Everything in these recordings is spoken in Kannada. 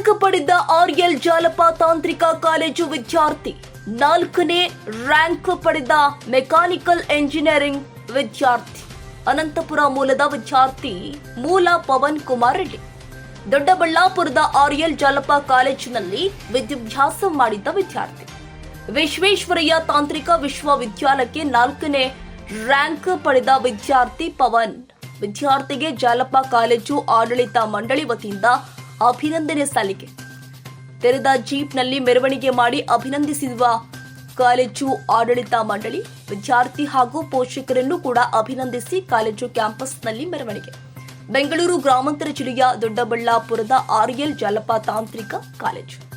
ರ್ಯಾಂಕ್ ಪಡೆದ ಆರ್ಎಲ್ ಜಾಲಪ ತಾಂತ್ರಿಕ ಕಾಲೇಜು ವಿದ್ಯಾರ್ಥಿ. ನಾಲ್ಕನೇ ರ್ಯಾಂಕ್ ಪಡೆದ ಮೆಕ್ಯಾನಿಕಲ್ ಎಂಜಿನಿಯರಿಂಗ್ ವಿದ್ಯಾರ್ಥಿ. ಅನಂತಪುರ ಮೂಲದ ವಿದ್ಯಾರ್ಥಿ ಮೂಲ ಪವನ್ ಕುಮಾರ್ ರೆಡ್ಡಿ. ದೊಡ್ಡಬಳ್ಳಾಪುರದ ಆರ್ಎಲ್ ಜಾಲಪ ಕಾಲೇಜಿನಲ್ಲಿ ವಿದ್ಯಾಭ್ಯಾಸ ಮಾಡಿದ್ದ ವಿದ್ಯಾರ್ಥಿ. ವಿಶ್ವೇಶ್ವರಯ್ಯ ತಾಂತ್ರಿಕ ವಿಶ್ವವಿದ್ಯಾಲಯಕ್ಕೆ ನಾಲ್ಕನೇ ರ್ಯಾಂಕ್ ಪಡೆದ ವಿದ್ಯಾರ್ಥಿ ಪವನ್. ವಿದ್ಯಾರ್ಥಿಗೆ ಜಾಲಪ್ಪ ಕಾಲೇಜು ಆಡಳಿತ ಮಂಡಳಿ ವತಿಯಿಂದ ಅಭಿನಂದನೆ ಸಲ್ಲಿಕೆ. ತೆರೆದ ಜೀಪ್ನಲ್ಲಿ ಮೆರವಣಿಗೆ ಮಾಡಿ ಅಭಿನಂದಿಸಿರುವ ಕಾಲೇಜು ಆಡಳಿತ ಮಂಡಳಿ ವಿದ್ಯಾರ್ಥಿ ಹಾಗೂ ಪೋಷಕರನ್ನು ಕೂಡ ಅಭಿನಂದಿಸಿ ಕಾಲೇಜು ಕ್ಯಾಂಪಸ್ನಲ್ಲಿ ಮೆರವಣಿಗೆ. ಬೆಂಗಳೂರು ಗ್ರಾಮಾಂತರ ಜಿಲ್ಲೆಯ ದೊಡ್ಡಬಳ್ಳಾಪುರದ ಆರ್ಎಲ್ ಜಲಪ ತಾಂತ್ರಿಕ ಕಾಲೇಜು.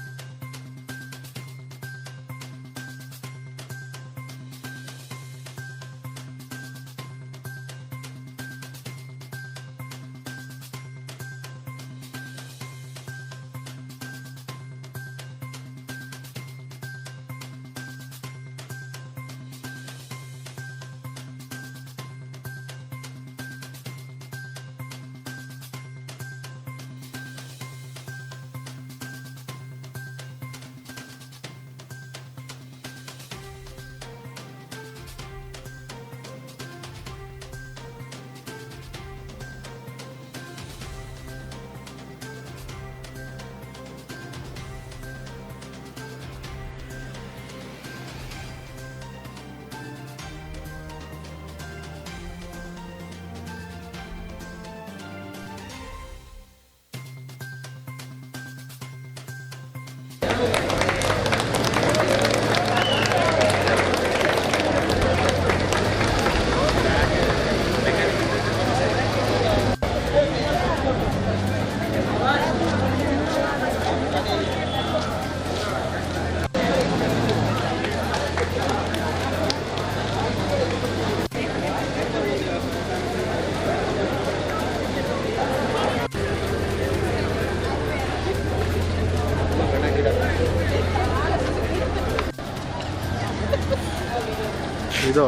ಇದು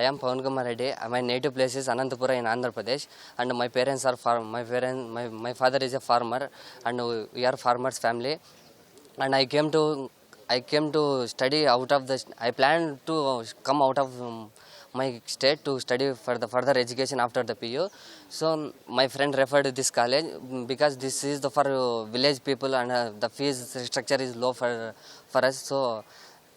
I am Pawan Kumar Reddy. My native place is Anantapura in Andhra Pradesh, and my parents are farm. My parents, my, my father is a farmer, and we are farmers family. And I came to I came to study out of the. I planned to come out of um, my state to study for the further education after the PU. So my friend referred to this college mm, because this is the for uh, village people and uh, the fees structure is low for for us. So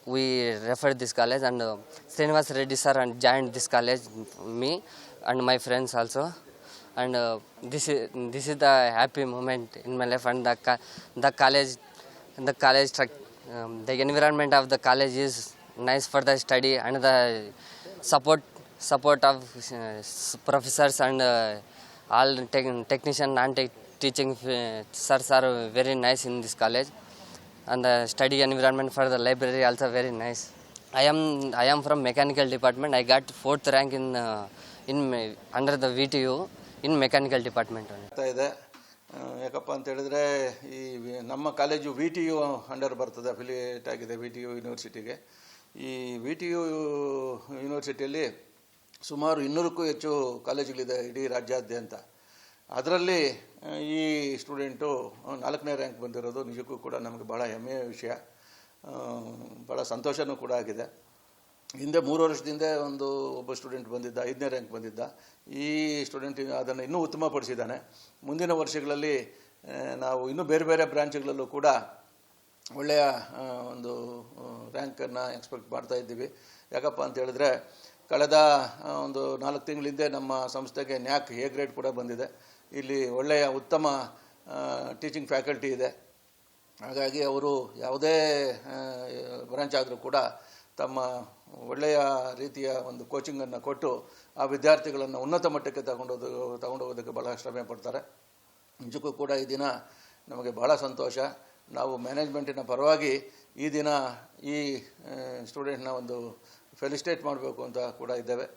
we referred this college and uh, Srinivas Reddy sir and joined this college me and my friends also. And uh, this is this is the happy moment in my life and the the college the college um, the environment of the college is nice for the study and the support support of uh, professors and uh, all tech- technician and tech- teaching uh, sirs are very nice in this college and study environment for the library also very nice I am I am from mechanical department I got fourth rank in in under the V T U in mechanical department ಇದೆ. ಯಾಕಪ್ಪ ಅಂತ ಹೇಳಿದ್ರೆ ಈ ನಮ್ಮ college V T U under ಬರ್ತದೆ ಅಫಿಲಿಯೇಟ್ ಆಗಿದೆ ವಿ ಟಿ ಯು ಯೂನಿವರ್ಸಿಟಿಗೆ ಈ ವಿ ಟಿ ಯು ಯೂನಿವರ್ಸಿಟಿಯಲ್ಲಿ ಸುಮಾರು ಇನ್ನೂರಕ್ಕೂ ಹೆಚ್ಚು ಕಾಲೇಜುಗಳಿದೆ ಇಡೀ ರಾಜ್ಯಾದ್ಯಂತ. ಅದರಲ್ಲಿ ಈ ಸ್ಟೂಡೆಂಟು ನಾಲ್ಕನೇ ರ್ಯಾಂಕ್ ಬಂದಿರೋದು ನಿಜಕ್ಕೂ ಕೂಡ ನಮಗೆ ಭಾಳ ಹೆಮ್ಮೆಯ ವಿಷಯ. ಭಾಳ ಸಂತೋಷನೂ ಕೂಡ ಆಗಿದೆ. ಹಿಂದೆ ಮೂರು ವರ್ಷದಿಂದ ಒಂದು ಒಬ್ಬ ಸ್ಟೂಡೆಂಟ್ ಬಂದಿದ್ದ, ಐದನೇ ರ್ಯಾಂಕ್ ಬಂದಿದ್ದ. ಈ ಸ್ಟೂಡೆಂಟ್ ಅದನ್ನು ಇನ್ನೂ ಉತ್ತಮಪಡಿಸಿದ್ದಾನೆ. ಮುಂದಿನ ವರ್ಷಗಳಲ್ಲಿ ನಾವು ಇನ್ನೂ ಬೇರೆ ಬೇರೆ ಬ್ರ್ಯಾಂಚ್ಗಳಲ್ಲೂ ಕೂಡ ಒಳ್ಳೆಯ ಒಂದು ರ್ಯಾಂಕನ್ನು ಎಕ್ಸ್ಪೆಕ್ಟ್ ಮಾಡ್ತಾ ಇದ್ದೀವಿ. ಯಾಕಪ್ಪ ಅಂತ ಹೇಳಿದ್ರೆ, ಕಳೆದ ಒಂದು ನಾಲ್ಕು ತಿಂಗಳ ಹಿಂದೆ ನಮ್ಮ ಸಂಸ್ಥೆಗೆ ನ್ಯಾಕ್ ಎ ಗ್ರೇಡ್ ಕೂಡ ಬಂದಿದೆ. ಇಲ್ಲಿ ಒಳ್ಳೆಯ ಉತ್ತಮ ಟೀಚಿಂಗ್ ಫ್ಯಾಕಲ್ಟಿ ಇದೆ. ಹಾಗಾಗಿ ಅವರು ಯಾವುದೇ ಬ್ರಾಂಚ್ ಆದರೂ ಕೂಡ ತಮ್ಮ ಒಳ್ಳೆಯ ರೀತಿಯ ಒಂದು ಕೋಚಿಂಗನ್ನು ಕೊಟ್ಟು ಆ ವಿದ್ಯಾರ್ಥಿಗಳನ್ನು ಉನ್ನತ ಮಟ್ಟಕ್ಕೆ ತಗೊಂಡೋದು, ತಗೊಂಡೋಗೋದಕ್ಕೆ ಭಾಳ ಶ್ರಮೆ ಪಡ್ತಾರೆ. ನಿಜಕ್ಕೂ ಕೂಡ ಈ ದಿನ ನಮಗೆ ಬಹಳ ಸಂತೋಷ. ನಾವು ಮ್ಯಾನೇಜ್ಮೆಂಟಿನ ಪರವಾಗಿ ಈ ದಿನ ಈ ಸ್ಟೂಡೆಂಟ್ನ ಒಂದು ಫೆಲಿಸ್ಟೇಟ್ ಮಾಡಬೇಕು ಅಂತ ಕೂಡ ಇದ್ದೇವೆ.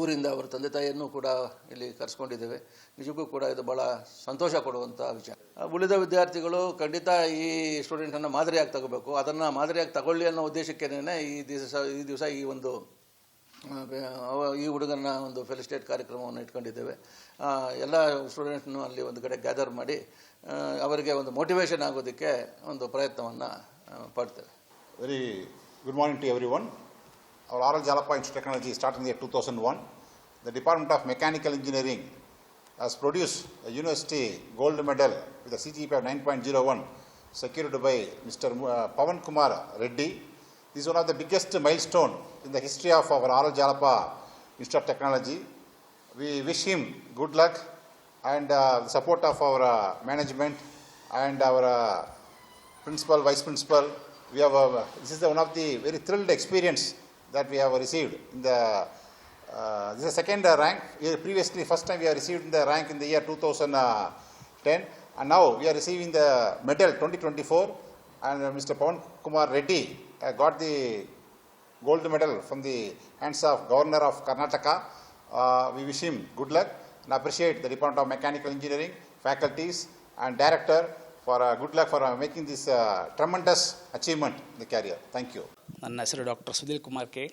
ಊರಿಂದ ಅವರ ತಂದೆ ತಾಯಿಯನ್ನು ಕೂಡ ಇಲ್ಲಿ ಕರೆಸ್ಕೊಂಡಿದ್ದೇವೆ. ನಿಜಕ್ಕೂ ಕೂಡ ಇದು ಭಾಳ ಸಂತೋಷ ಕೊಡುವಂಥ ವಿಚಾರ. ಉಳಿದ ವಿದ್ಯಾರ್ಥಿಗಳು ಖಂಡಿತ ಈ ಸ್ಟೂಡೆಂಟನ್ನು ಮಾದರಿಯಾಗಿ ತಗೋಬೇಕು. ಅದನ್ನು ಮಾದರಿಯಾಗಿ ತಗೊಳ್ಳಿ ಅನ್ನೋ ಉದ್ದೇಶಕ್ಕೇನೆ ಈ ದಿವಸ ಈ ದಿವಸ ಈ ಒಂದು ಈ ಹುಡುಗನ ಒಂದು ಫೆಲಿಸ್ಟೇಟ್ ಕಾರ್ಯಕ್ರಮವನ್ನು ಇಟ್ಕೊಂಡಿದ್ದೇವೆ. ಎಲ್ಲ ಸ್ಟೂಡೆಂಟ್ನು ಅಲ್ಲಿ ಒಂದು ಕಡೆ ಗ್ಯಾದರ್ ಮಾಡಿ ಅವರಿಗೆ ಒಂದು ಮೋಟಿವೇಶನ್ ಆಗೋದಕ್ಕೆ ಒಂದು ಪ್ರಯತ್ನವನ್ನು ಪಡ್ತೇವೆ. Very good morning to every everyone. Our Oral Jalapa Institute of Technology started in the year 2001. The Department of Mechanical Engineering has produced a university gold medal with a CGPA of 9.01 secured by Mr. Uh, Pavan Kumar Reddy. This is one of the biggest milestone in the history of our Oral Jalapa Institute of Technology. We wish him good luck and uh, the support of our uh, management and our uh, principal, vice principal. We have, uh, this is the one of the very thrilled experience that we have received in the, uh, this is the second uh, rank. Previously, first time we have received the rank in the year 2010 and now we are receiving the medal 2024 and uh, Mr. Pawan Kumar Reddy uh, got the gold medal from the hands of Governor of Karnataka. Uh, we wish him good luck and appreciate the Department of Mechanical Engineering, faculties and director for good good for making uh, uh, tremendous achievement in the career. Thank you. ನನ್ನ ಹೆಸರು ಡಾಕ್ಟರ್ ಸುಧೀರ್ ಕುಮಾರ್ ಕೆ.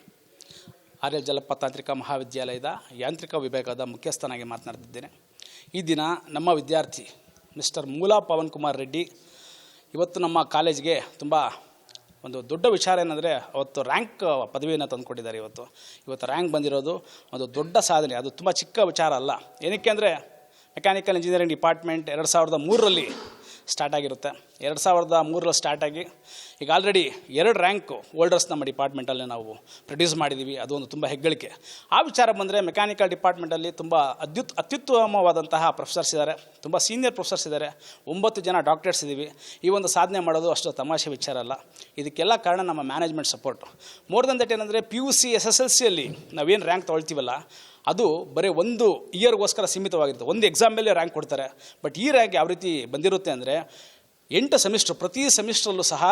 ಆರ್ಯ ಜಲಪ ತಾಂತ್ರಿಕ ಮಹಾವಿದ್ಯಾಲಯದ ಯಾಂತ್ರಿಕ ವಿಭಾಗದ ಮುಖ್ಯಸ್ಥನಾಗಿ ಮಾತನಾಡ್ತಿದ್ದೇನೆ. ಈ ದಿನ ನಮ್ಮ ವಿದ್ಯಾರ್ಥಿ ಮಿಸ್ಟರ್ ಮೂಲಾ ಪವನ್ ಕುಮಾರ್ ರೆಡ್ಡಿ ಇವತ್ತು ನಮ್ಮ ಕಾಲೇಜ್ಗೆ ತುಂಬ ಒಂದು ದೊಡ್ಡ ವಿಚಾರ ಏನಂದರೆ ಅವತ್ತು ರ್ಯಾಂಕ್ ಪದವಿಯನ್ನು ತಂದುಕೊಟ್ಟಿದ್ದಾರೆ ಇವತ್ತು. ಇವತ್ತು ರ್ಯಾಂಕ್ ಬಂದಿರೋದು ಒಂದು ದೊಡ್ಡ ಸಾಧನೆ ಅದು ತುಂಬ ಚಿಕ್ಕ ವಿಚಾರ ಅಲ್ಲ. ಏನಕ್ಕೆ ಅಂದರೆ ಮೆಕ್ಯಾನಿಕಲ್ ಇಂಜಿನಿಯರಿಂಗ್ ಡಿಪಾರ್ಟ್ಮೆಂಟ್ ಎರಡು ಸಾವಿರದ ಮೂರರಲ್ಲಿ ಸ್ಟಾರ್ಟ್ ಆಗಿರುತ್ತೆ. ಎರಡು ಸಾವಿರದ ಮೂರರಲ್ಲಿ ಸ್ಟಾರ್ಟ್ ಆಗಿ ಈಗ ಆಲ್ರೆಡಿ ಎರಡು ರ್ಯಾಂಕು ಹೋಲ್ಡರ್ಸ್ ನಮ್ಮ ಡಿಪಾರ್ಟ್ಮೆಂಟಲ್ಲೇ ನಾವು ಪ್ರೊಡ್ಯೂಸ್ ಮಾಡಿದ್ದೀವಿ ಅದು ಒಂದು ತುಂಬ ಹೆಗ್ಗಳಿಕೆ. ಆ ವಿಚಾರ ಬಂದರೆ ಮೆಕ್ಯಾನಿಕಲ್ ಡಿಪಾರ್ಟ್ಮೆಂಟಲ್ಲಿ ತುಂಬ ಅತ್ಯುತ್, ಅತ್ಯುತ್ತಮವಾದಂತಹ ಪ್ರೊಫೆಸರ್ಸ್ ಇದ್ದಾರೆ ತುಂಬ ಸೀನಿಯರ್ ಪ್ರೊಫೆಸರ್ಸ್ ಇದ್ದಾರೆ ಒಂಬತ್ತು ಜನ ಡಾಕ್ಟರ್ಸ್ ಇದ್ದೀವಿ ಈ ಒಂದು ಸಾಧನೆ ಮಾಡೋದು ಅಷ್ಟು ತಮಾಷೆ ವಿಚಾರ ಅಲ್ಲ. ಇದಕ್ಕೆಲ್ಲ ಕಾರಣ ನಮ್ಮ management support more than that ಏನಂದರೆ P U C S S L ಸಿಯಲ್ಲಿ ನಾವೇನು ರ್ಯಾಂಕ್ ತೊಗೊಳ್ತೀವಲ್ಲ ಅದು ಬರೀ ಒಂದು ಇಯರ್ಗೋಸ್ಕರ ಸೀಮಿತವಾಗಿರುತ್ತೆ. ಒಂದು ಎಕ್ಸಾಮ್ ಮೇಲೆ ರ್ಯಾಂಕ್ ಕೊಡ್ತಾರೆ. ಬಟ್ ಈ ರ್ಯಾಂಕ್ ಯಾವ ರೀತಿ ಬಂದಿರುತ್ತೆ ಅಂದರೆ, ಎಂಟು ಸೆಮಿಸ್ಟ್ರ್ ಪ್ರತಿ ಸೆಮಿಸ್ಟ್ರಲ್ಲೂ ಸಹ,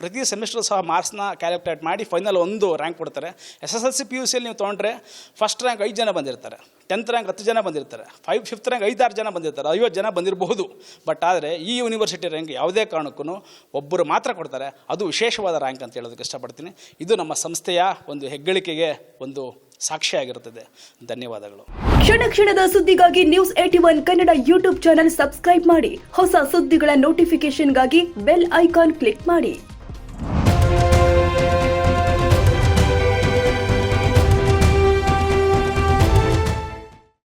ಪ್ರತಿ ಸೆಮಿಸ್ಟ್ರ್ ಸಹ ಮಾರ್ಕ್ಸ್ನ ಕ್ಯಾಲ್ಕುಲೇಟ್ ಮಾಡಿ ಫೈನಲ್ ಒಂದು ರ್ಯಾಂಕ್ ಕೊಡ್ತಾರೆ. S S L C P U ಸಿಯಲ್ಲಿ ನೀವು ತೊಗೊಂಡ್ರೆ ಫಸ್ಟ್ ರ್ಯಾಂಕ್ ಐದು ಜನ ಬಂದಿರ್ತಾರೆ. ಟೆಂತ್ ರ್ಯಾಂಕ್ ಹತ್ತು ಜನ ಬಂದಿರ್ತಾರೆ. ಫೈವ್ ಫಿಫ್ತ್ ರ್ಯಾಂಕ್ ಐದಾರು ಜನ ಬಂದಿರ್ತಾರೆ. ಐವತ್ತು ಜನ ಬಂದಿರಬಹುದು. ಬಟ್ ಆದರೆ ಈ ಯೂನಿವರ್ಸಿಟಿ ರ್ಯಾಂಕ್ ಯಾವುದೇ ಕಾರಣಕ್ಕೂ ಒಬ್ಬರು ಮಾತ್ರ ಕೊಡ್ತಾರೆ. ಅದು ವಿಶೇಷವಾದ ರ್ಯಾಂಕ್ ಅಂತ ಹೇಳೋದಕ್ಕೆ ಇಷ್ಟಪಡ್ತೀನಿ. ಇದು ನಮ್ಮ ಸಂಸ್ಥೆಯ ಒಂದು ಹೆಗ್ಗಳಿಕೆಗೆ ಒಂದು ಸಾಕ್ಷಿಯಾಗಿರುತ್ತದೆ. ಧನ್ಯವಾದಗಳು. ಕ್ಷಣ ಕ್ಷಣದ ಸುದ್ದಿಗಾಗಿ news eighty one Kannada YouTube channel subscribe ಮಾಡಿ. ಹೊಸ ಸುದ್ದಿಗಳ ನೋಟಿಫಿಕೇಶನ್ಗಾಗಿ ಬೆಲ್ ಐಕಾನ್ ಕ್ಲಿಕ್ ಮಾಡಿ.